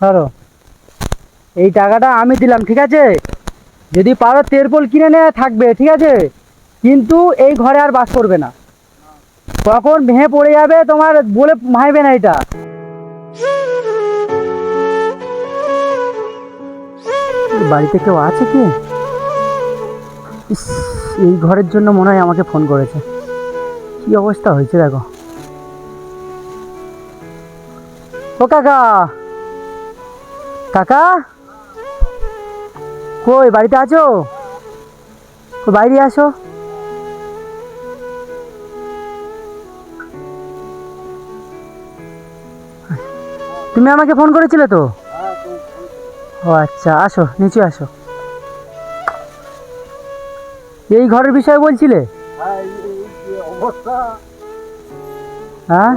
ধরো। এই টাকাটা আমি দিলাম, ঠিক আছে? যদি পারো তেরপোল কিনে নেওয়া থাকবে, ঠিক আছে? কিন্তু এই ঘরে আর বাস করবে না। কখন ভেঙে পড়ে যাবে তোমার বলে ভাইবে না এটা। বাড়িতে কেউ আছে কি? এই ঘরের জন্য মনে হয় আমাকে ফোন করেছে। কি অবস্থা হয়েছে দেখো। ও কাকা কাকা? কই বাড়িতে আছো? বাইরে আসো। তুমি আমাকে ফোন করেছিলে তো? ও আচ্ছা আসো নিচে আসো। এই ঘরের বিষয়ে বলছিলে? হ্যাঁ হ্যাঁ?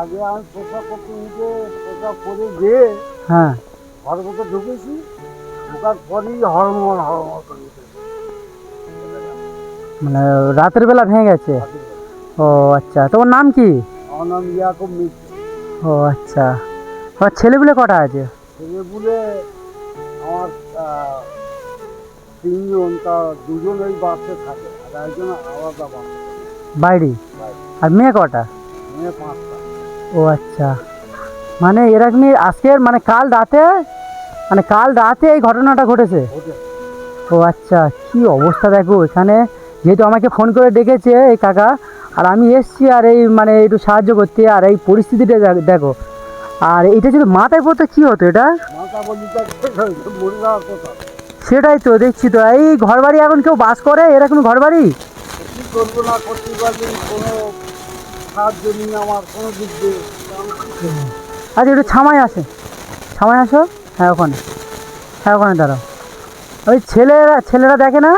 আগে আমি করতে করে গিয়ে হ্যাঁ। ঘরের মধ্যে ঢুকেছি ঢোকার পরই হরমোন করে মানে রাতের বেলা ভেঙে গেছে? ও আচ্ছা তোমার নাম কি? আমার নাম ইয়াকুব মিত্র ও আচ্ছা তোমার ছেলেগুলো কটা আছে? ছেলে বলে আমার তিনজন তা দুজন ওই বাসে থাকে আর একজন আলাদা বাসে। বাইরে আর মেয়ে কটা? মেয়ে পাঁচটা। ও আচ্ছা। মানে এরকমই আজকের মানে কাল রাতে মানে কাল রাতে এই ঘটনাটা ঘটেছে? ও আচ্ছা কি অবস্থা দেখো এখানে। যেহেতু আমাকে ফোন করে ডেকেছে এই কাকা, আর আমি এসছি আর এই মানে একটু সাহায্য করতে, আর এই পরিস্থিতিটা দেখ- আর এটা যদি মাথায় পড়তো কী হতো এটা? সেটাই তো দেখছি তো। এই ঘর বাড়ি এখন কেউ বাস করে? এরকম ঘর বাড়ি সাহায্য নিয়ে আমার, কোনো দিক দিয়ে? আচ্ছা একটু ছামাই আসে। ছামাই আসো? হ্যাঁ ওখানে। হ্যাঁ ওখানে দাঁড়াও। ওই ছেলেরা ছেলেরা দেখে না?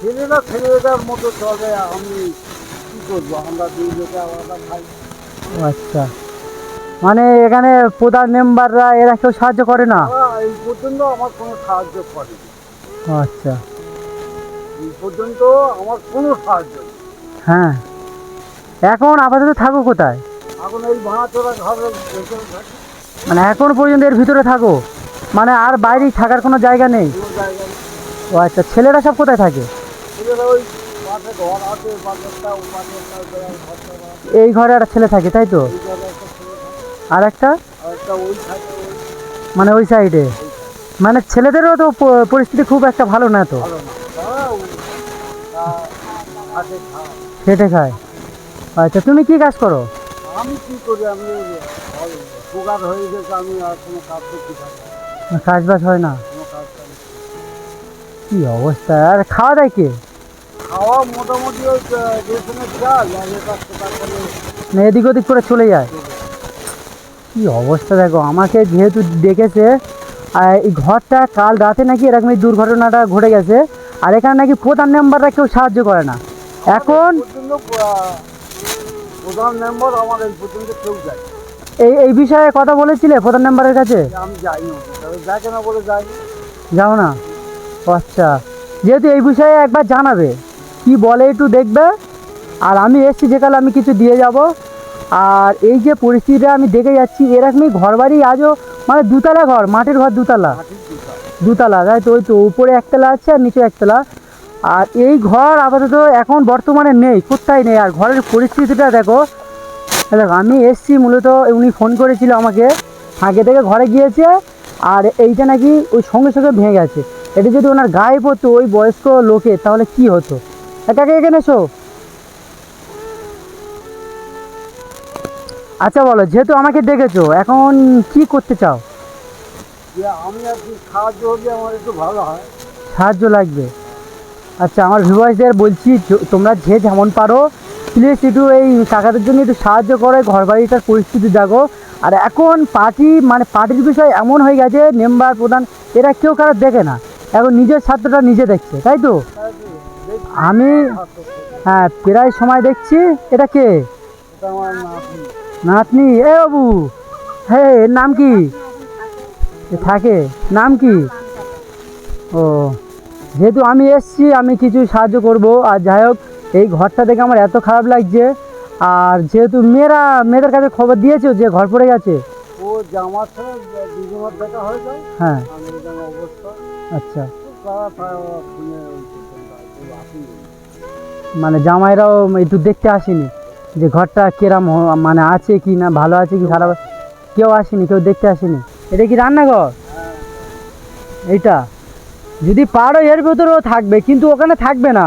ছেলেরা ছেলেটার মতো চলে আমি কী করব? আমরা দুই লোকে আলাদা খাই আচ্ছা। মানে এখানে প্রধান মেম্বাররা এরা কেউ সাহায্য করে না? এই পর্যন্ত আমার কোনো সাহায্য করেনি। ও আচ্ছা। এই পর্যন্ত আমার কোনো সাহায্য হ্যাঁ। এখন আপাতত থাকো কোথায়? এখন এই ভাঙাচোরা ঘরের ভেতরে থাকি। মানে এখন পর্যন্ত এর ভিতরে থাকো। মানে আর বাইরে থাকার কোনো জায়গা নেই। কোনো ও আচ্ছা ছেলেরা সব কোথায় থাকে? ছেলেরা ওই পাশে ঘর আছে বাজারটা ও বাজারটা ঘরটা আছে। এই ঘরে একটা ছেলে থাকে তাই তো? এই জায়গায় একটা ছেলে থাকে। আর একটা? আর একটা ওই থাকে ওই মানে ওই সাইডে? মানে ছেলেদেরও তো প- পরিস্থিতি খুব একটা ভালো না তো? ভালো না। তারা ওই তা আছে খায়। খেটে খায়। আচ্ছা তুমি কি কাজ করো? আমি কি করি? আমি সুগার হয়ে গেছে আমি আর কোনো কাজ করতে পারি না। কাজ বাজ হয় না? কোনো কাজ করি কি অবস্থা? আর খাওয়া দায় কে? খাওয়া মোটামুটি ওই রেশনের চাল আর না এদিক ওদিক করে চলে যায়? কি অবস্থা দেখো আমাকে যেহেতু ডেকেছে আর এই ঘরটা কাল রাতে নাকি এরকম এই দুর্ঘটনাটা ঘটে গেছে আর এখানে নাকি প্রধান মেম্বাররা কেউ সাহায্য করে না। এখন প্রধান মেম্বার আমার এই পর্যন্ত কেউ যায় এই এই বিষয়ে কথা বলেছিলে প্রধান মেম্বারের কাছে? আমি কাছে। দেখে না বলে যাই যাও না? আচ্ছা। যেহেতু এই বিষয়ে একবার জানাবে কি বলে একটু দেখবে। আর আমি এসছি যেকালে আমি কিছু দিয়ে যাব। আর এই যে পরিস্থিতিটা আমি দেখে যাচ্ছি এরকমই ঘর বাড়ি আজও মানে দুতলা ঘর মাটির ঘর দুতলা। দুতলা তাই তো ওই তো উপরে একতলা আছে আর নিচে একতলা। আর এই ঘর আপাতত এখন বর্তমানে নেই কোথায় নেই? আর ঘরের পরিস্থিতিটা দেখো। দেখো আমি এসছি মূলত উনি ফোন করেছিল আমাকে। আগে থেকে ঘরে গিয়েছে আর এইটা নাকি ওই সঙ্গে সঙ্গে ভেঙে গেছে। এটা যদি ওনার গায়ে পড়তো ওই বয়স্ক লোকে তাহলে কি হতো? এটাকে এখানে এসো? আচ্ছা বলো যেহেতু আমাকে দেখেছ এখন কি করতে চাও? আমি আর কি সাহায্য হলে আমার একটু ভালো হয়। সাহায্য লাগবে। আচ্ছা আমার ভিভার্সদের বলছি তোমরা যে যেমন পারো প্লিজ একটু এই কাকাদের জন্য একটু সাহায্য করে ঘর বাড়িটার পরিস্থিতি দেখো। আর এখন পার্টি মানে পার্টির বিষয় এমন হয়ে গেছে মেম্বার প্রধান, এরা কেউ কারও দেখে না। এখন নিজের স্বার্থটা নিজে দেখছে, তাই তো? আমি হ্যাঁ প্রায় সময় দেখছি, এটা কে? নাতনি। এ বাবু, হে নাম কি? থাকে, নাম কি? ও। যেহেতু আমি এসছি আমি কিছু সাহায্য করব। আর যাই হোক এই ঘরটা দেখে আমার এত খারাপ লাগছে। আর যেহেতু মেয়েরা মেয়েদের কাছে খবর দিয়েছ যে ঘর পড়ে গেছে? ও দুজনের দেখা হয়ে যায়। হ্যাঁ। অবস্থা। আচ্ছা। মানে জামাইরাও একটু দেখতে আসেনি যে ঘরটা কিরাম মানে আছে কি না ভালো আছে কি খারাপ কেউ আসেনি কেউ দেখতে আসেনি। এটা কি রান্নাঘর? এইটা? যদি পারো এর ভেতরেও থাকবে, কিন্তু ওখানে থাকবে না।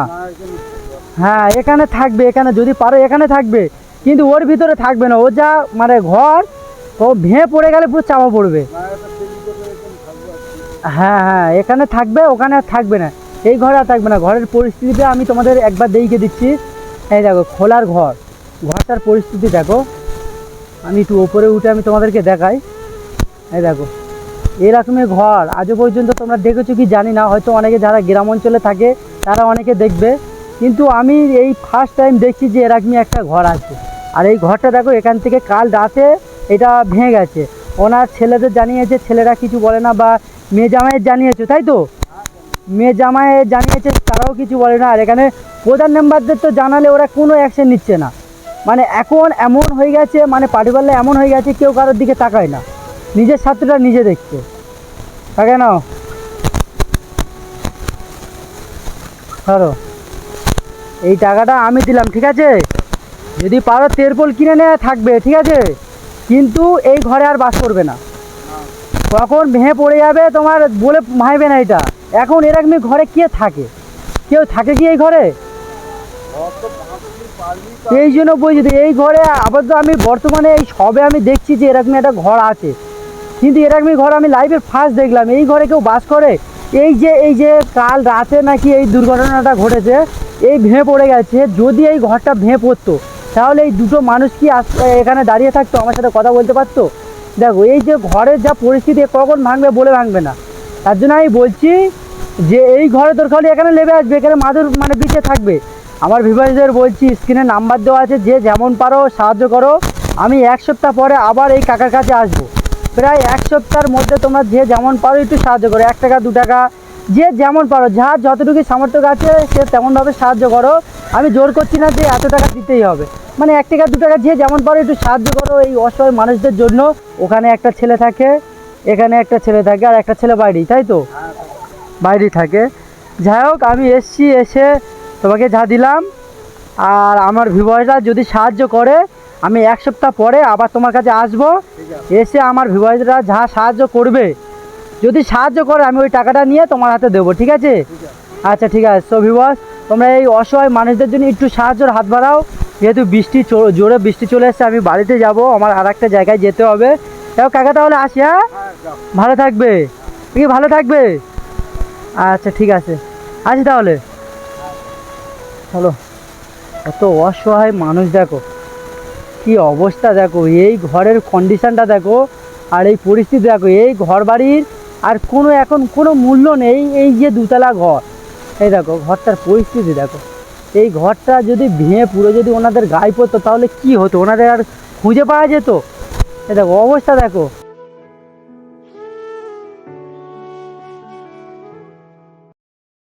হ্যাঁ এখানে থাকবে, এখানে যদি পারো এখানে থাকবে, কিন্তু ওর ভিতরে থাকবে না। ও যা মানে ঘর, ও ভেঙে পড়ে গেলে পুরো চাপা পড়বে। হ্যাঁ হ্যাঁ এখানে থাকবে, ওখানে আর থাকবে না। এই ঘরে আর থাকবে না। ঘরের পরিস্থিতিটা আমি তোমাদের একবার দেখিয়ে দিচ্ছি। এই দেখো, খোলার ঘর। ঘরটার পরিস্থিতি দেখো। আমি একটু ওপরে উঠে আমি তোমাদেরকে দেখাই। এই দেখো। এরকমের ঘর। আজও পর্যন্ত তোমরা দেখেছ কি জানি না, হয়তো অনেকে যারা গ্রাম অঞ্চলে থাকে, তারা অনেকে দেখবে। কিন্তু আমি এই ফার্স্ট টাইম দেখছি যে এরকমই একটা ঘর আছে। আর এই ঘরটা দেখো, এখান থেকে কাল রাতে এটা ভেঙে গেছে। ওনার ছেলেদের জানিয়েছে, ছেলেরা কিছু বলে না বা মেয়ে জামাইয়ের জানিয়েছে, তাই তো? মেয়ে জামাইয়ের জানিয়েছে, তারাও কিছু বলে না। আর এখানে প্রধান মেম্বারদের তো জানালে ওরা কোনো অ্যাকশন নিচ্ছে না। মানে এখন এমন হয়ে গেছে মানে পারিবারলে এমন হয়ে গেছে, কেউ কারোর দিকে তাকায় না। নিজের স্বার্থটা নিজে দেখছে। তাকে নাও। ধরো। এই টাকাটা আমি দিলাম ঠিক আছে? যদি পারো তেরপোল কিনে নেওয়া থাকবে ঠিক আছে? কিন্তু এই ঘরে আর বাস করবে না। কখন ভেঙে পড়ে যাবে তোমার বলে ভাইবে না এটা। এখন এরকমই ঘরে কে থাকে? কেউ থাকে কি এই ঘরে? তো তো এই জন্য বলছি তো, এই ঘরে আপাতত আমি বর্তমানে এই সবে আমি দেখছি যে এরকম একটা ঘর আছে। কিন্তু এরকমই ঘর আমি লাইভে ফার্স্ট দেখলাম। এই ঘরে কেউ বাস করে? এই যে এই যে কাল রাতে নাকি এই দুর্ঘটনাটা ঘটেছে, এই ভেঙে পড়ে গেছে, যদি এই ঘরটা ভেঙে পড়তো, তাহলে এই দুটো মানুষ কি এখানে দাঁড়িয়ে থাকতো, আমার সাথে কথা বলতে পারতো? দেখো, এই যে ঘরের যা পরিস্থিতি কখন ভাঙবে বলে ভাঙবে না। তার জন্য আমি বলছি যে, এই ঘরে তোর খালি এখানে লেবে আসবে, এখানে মাদুর মানে বিচে থাকবে। আমার ভিভাইসদের বলছি স্ক্রিনে নাম্বার দেওয়া আছে, যে যেমন পারো সাহায্য করো। আমি এক সপ্তাহ পরে আবার এই কাকার কাছে আসব। প্রায় এক সপ্তাহের মধ্যে তোমরা যে যেমন পারো একটু সাহায্য করো। এক টাকা, দু টাকা, যে যেমন পারো, যার যতটুকু সামর্থ্য আছে, সে তেমনভাবে সাহায্য করো। আমি জোর করছি না যে এত টাকা দিতেই হবে। মানে এক টাকা, দু টাকা, যে যেমন পারো একটু সাহায্য করো এই অসহায় মানুষদের জন্য। ওখানে একটা ছেলে থাকে, এখানে একটা ছেলে থাকে, আর একটা ছেলে বাইরেই, তাই তো? বাইরেই থাকে। যাই হোক, আমি এসছি, এসে তোমাকে যা দিলাম। আর আমার ভিভয়েসরা যদি সাহায্য করে আমি এক সপ্তাহ পরে আবার তোমার কাছে আসব। এসে আমার ভিভয়েসরা যা সাহায্য করবে, যদি সাহায্য করে, আমি ওই টাকাটা নিয়ে তোমার হাতে দেবো, ঠিক আছে? আচ্ছা ঠিক আছে। সো ভিভস তোমরা এই অসহায় মানুষদের জন্য একটু সাহায্যের হাত বাড়াও। যেহেতু বৃষ্টি জোরে বৃষ্টি চলে এসছে, আমি বাড়িতে যাব, আমার আর একটা জায়গায় যেতে হবে। তাও কাকা, তাহলে আসি হ্যাঁ? ভালো থাকবে। তুমি ভালো থাকবে? আচ্ছা ঠিক আছে। আসি তাহলে। চলো কত অসহায় মানুষ দেখো। কি অবস্থা দেখো? এই ঘরের কন্ডিশনটা দেখো, আর এই পরিস্থিতি দেখো, এই ঘর বাড়ির আর কোনো এখন কোনো মূল্য নেই এই যে দুতলা ঘর। এই দেখো, ঘরটার পরিস্থিতি দেখো। এই ঘরটা যদি ভেঙে পুরো যদি ওনাদের গায়ে পড়তো, তাহলে কি হতো? ওনাদের আর খুঁজে পাওয়া যেত? এই দেখো, অবস্থা দেখো।